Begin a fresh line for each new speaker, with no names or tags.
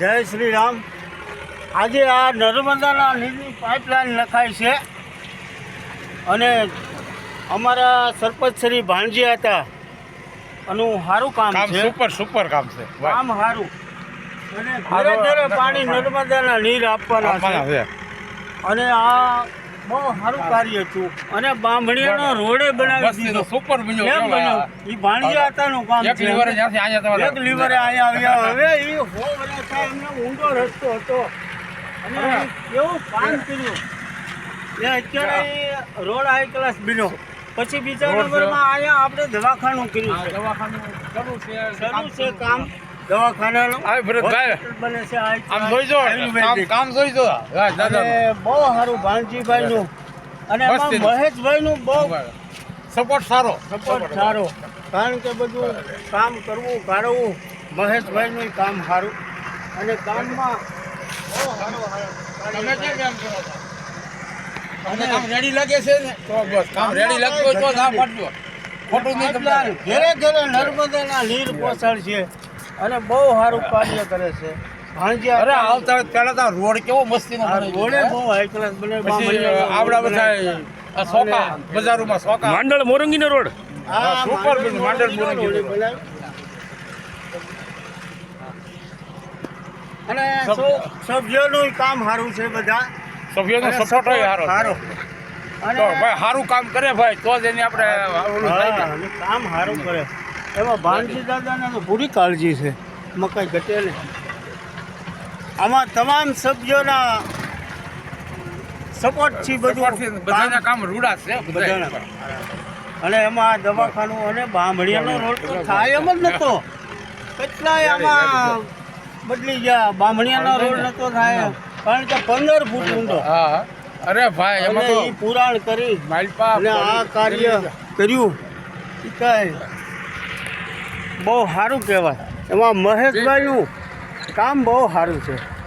જય શ્રી રામ આજે આ નર્મદાના નીરની પાઇપલાઇન નખાય છે. અને અમારા સરપંચ શ્રી ભાણજી હતા. આનું સારું કામ છે.
સુપર સુપર કામ છે.
કામ સારું અને ધીરે ધીરે પાણી નર્મદાના નીર આપવાના છે. અને આ બહુ સારું કાર્ય હતું. અને બાંભણીયાનો રોડે બનાવી દીધો.
સુપર બીજો
કેમ બન્યો. એ ભાણજી કામ
એક લીવરે જ્યાંથી અહીંયા તમારે
એક લીવરે અહીંયા આવ્યા. હવે એ હો વર્ષ થાય એમને ઊંડો રસ્તો હતો. અને કેવું કામ કર્યું. એ અત્યારે રોડ હાઈ ક્લાસ બન્યો. પછી બીજા નંબરમાં અહીંયા આપણે દવાખાનું કર્યું છે.
દવાખાનું શરૂ છે.
શરૂ છે કામ. દવાખાનાનું બને છે
આમ
class,
જોઈ કામ
આયુર્વેદિક.
કામ જોઈ જો હા દાદા
બહુ સારું ભાણજીભાઈનું. અને એમાં
મસ્તીનું.
મહેશભાઈનું બહુ
સપોર્ટ સારો.
સપોર્ટ સારો. કારણ કે બધું કામ કરવું કાઢવું મહેશભાઈનું કામ સારું. અને કામમાં બહુ સારું
તમે કેમ છો? રેડી લાગે છે ને? તો બસ કામ રેડી લાગતું હોય તો જ આ ખોટું નહીં
ઘેરે ઘેરે નર્મદાના નીર પહોંચાડશે અને બહુ સારું કાર્ય કરે છે. ભાણજી
અરે આવતા પહેલા તો રોડ કેવો મસ્તીનો
રોડે બહુ હાઈ ક્લાસ બને
આવડા બધા સોકા બજારોમાં સોકા.
માંડલ મોરંગીનો રોડ.
હા,
સુપર માંડળ માંડલ
રોડે અને સભ્યોનું કામ સારું છે બધા.
સભ્યોનો સપોર્ટ હોય સારો
સારો. અને
ભાઈ સારું કામ કરે ભાઈ તો જ એની આપણે
કામ સારું કરે. એમાં ભાનજી દાદાને તો પૂરી કાળજી છે. મકાઈ ઘટે ને આમાં તમામ સભ્યોના સપોર્ટથી બધું
બધાના
કામ
રૂડા છે
બધાના. અને એમાં દવાખાનું અને બામણીયાનો રોડ તો થાય એમ જ નતો. કેટલાય આમાં બદલી ગયા. બામણીયાનો રોડ નતો થાય કારણ કે પંદર ફૂટ ઊંડો.
અરે ભાઈ એમાં તો
પુરાણ કરી અને આ કાર્ય કર્યું. કાંઈ બહુ સારું કહેવાય. એમાં મહેશભાઈનું કામ બહુ સારું છે.